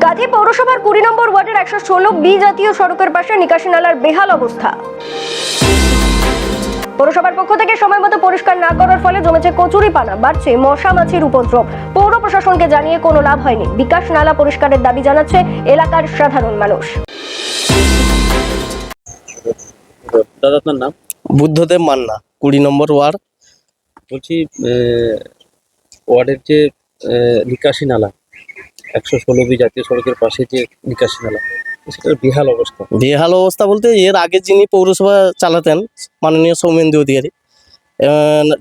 কাঁথি পৌরসভার কুড়ি নম্বর ওয়ার্ডের একশো ষোলো বি জাতীয় সড়কের পাশে নিকাশি নালার বেহাল অবস্থা। পৌরসভার পক্ষ থেকে সময় মতো পরিষ্কার না করার ফলে জমেছে কচুরি পানা বাড়ছে মশা মাছির উপদ্রব। পৌর প্রশাসনকে জানিয়ে কোনো লাভ হয়নি। বিকাশ নালা পরিষ্কারের দাবি জানাচ্ছে এলাকার সাধারণ মানুষ। দাদা আপনার নাম? বুদ্ধদেব মান্না কুড়ি নম্বর ওয়ার্ড। বলছি ওয়ার্ডের যে আহ, নিকাশি নালা একশো ষোলো বি জাতীয় সড়কের পাশে যে নিকাশি নালা বিহাল অবস্থা। বেহাল অবস্থা বলতে এর আগে যিনি পৌরসভা চালাতেন, মাননীয় সৌমেন্দু অধিকারী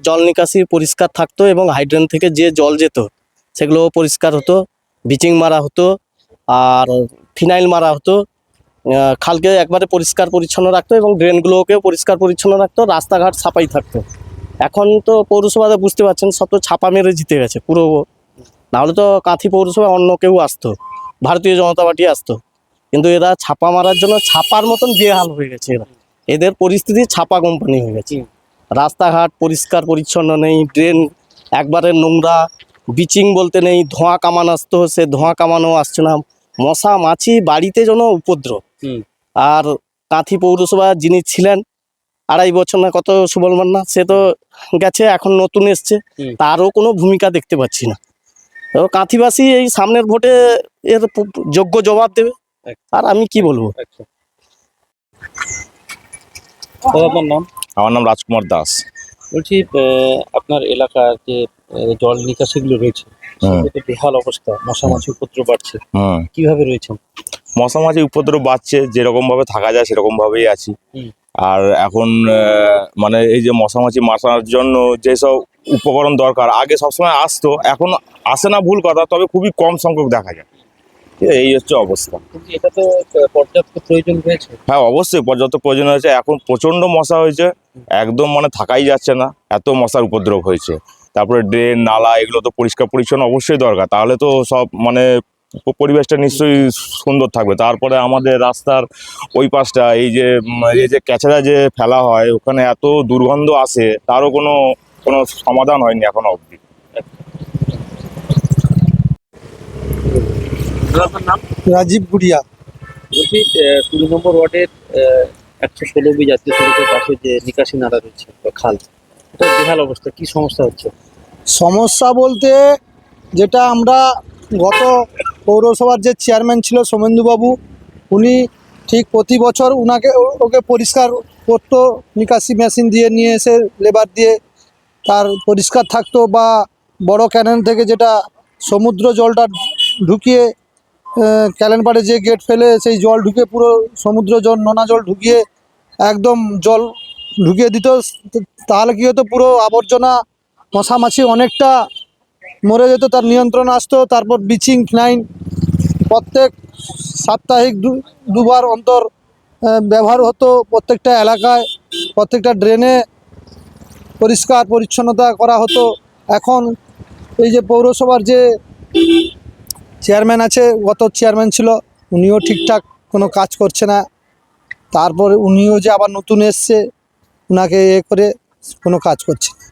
জল নিকাশি পরিষ্কার থাকতো এবং হাইড্রেন থেকে যে জল যেত সেগুলো পরিষ্কার হতো, ব্লিচিং মারা হতো, আর ফিনাইল মারা হতো খালকে একবারে পরিষ্কার পরিচ্ছন্ন রাখতো এবং ড্রেনগুলোকেও পরিষ্কার পরিচ্ছন্ন রাখতো, রাস্তাঘাট সাফাই থাকতো। এখন তো পৌরসভাতে বুঝতে পারছেন, সব তো ছাপা মেরে জিতে গেছে, পুরো নাহলে তো কাঁথি পৌরসভা অন্য কেউ আসতো ভারতীয় জনতা পার্টি আসতো। কিন্তু এরা ছাপা মারার জন্য ছাপার মতন বেহাল হয়ে গেছে এরা। এদের পরিস্থিতি ছাপা কোম্পানি হয়ে গেছে। রাস্তাঘাট পরিষ্কার পরিচ্ছন্ন নেই ড্রেন একবারে নোংরা বিচিং বলতে নেই ধোঁয়া কামানো আসতো সে ধোঁয়া কামানো আসছে না। মশা মাছি বাড়িতে যেন উপদ্রব। আর কাঁথি পৌরসভা যিনি ছিলেন আড়াই বছর না কত সুবল মান্না সে তো গেছে এখন নতুন এসছে। তারও কোনো ভূমিকা দেখতে পাচ্ছি না। কাঁথিবাসী এই সামনের ভোটে এর যোগ্য জবাব দেবে। আর আমি কি বলব? আচ্ছা। আপনার নাম? আমার নাম রাজকুমার দাস। বলছি আপনার এলাকার যে জল নিকাশিগুলো রয়েছে। বেহাল অবস্থা মশা মাছি উপদ্রব বাড়ছে। হুম। কীভাবে রয়েছেন মশা মাছি উপদ্রব বাড়ছে যেরকম ভাবে থাকা যায় সেরকম ভাবেই আছি আর এখন আহ, মানে এই যে মশা মাছি মারার জন্য যেসব উপকরণ দরকার। আগে সবসময় আসতো এখন আসে না ভুল কথা তবে খুবই কম সংখ্যক দেখা যায়? এই হচ্ছে অবস্থা। এটা তো পর্যাপ্ত প্রয়োজন হ্যাঁ অবশ্যই পর্যাপ্ত প্রয়োজন হয়েছে এখন প্রচণ্ড মশা হয়েছে একদম মানে থাকাই যাচ্ছে না এত মশার উপদ্রব হয়েছে। তারপরে ড্রেন নালা এগুলো তো পরিষ্কার পরিচ্ছন্ন অবশ্যই দরকার। তাহলে তো সব মানে পরিবেশটা নিশ্চয়ই সুন্দর থাকবে। তারপরে আমাদের রাস্তার ওই পাশটা এই যে এই যে ক্যাচড়া যে ফেলা হয় ওখানে এত দুর্গন্ধ আসে তারও কোনো কোনো সমাধান হয়নি এখনও অবধি। রাজীব গুড়িয়া। বলছি কুড়ি নম্বর ওয়ার্ডের একশো ষোলো বি জাতীয় সড়কের পাশে যে নিকাশি নালা রয়েছে খাল এটা বেহাল অবস্থা কি সমস্যা হচ্ছে? সমস্যা বলতে যেটা আমরা গত পৌরসভার যে চেয়ারম্যান ছিল সোমেন্দুবাবু উনি ঠিক প্রতি বছর উনাকে ও- ওকে পরিষ্কার করতো নিকাশি মেশিন দিয়ে নিয়ে এসে লেবার দিয়ে তার পরিষ্কার থাকতো বা বড় ক্যানেল থেকে যেটা সমুদ্র জলটা ঢুকিয়ে ক্যালেন পাড়ে যে গেট ফেলে, সেই জল ঢুকে পুরো সমুদ্র জল, নোনা জল ঢুকিয়ে একদম জল ঢুকিয়ে দিত। তাহলে কী হতো? পুরো আবর্জনা মশামাছি অনেকটা মরে যেত, তার নিয়ন্ত্রণ আসতো। তারপর ব্লিচিং ফ্লাইন প্রত্যেক সাপ্তাহিক দুবার অন্তর ব্যবহার হতো প্রত্যেকটা এলাকায়, প্রত্যেকটা ড্রেনে পরিষ্কার পরিচ্ছন্নতা করা হতো এখন এই যে পৌরসভার যে চেয়ারম্যান আছে, গত চেয়ারম্যান ছিল, উনিও ঠিকঠাক কোনো কাজ করছে না তারপরে উনিও যে আবার নতুন এসছে ওনাকে এ করে কোনো কাজ করছে না।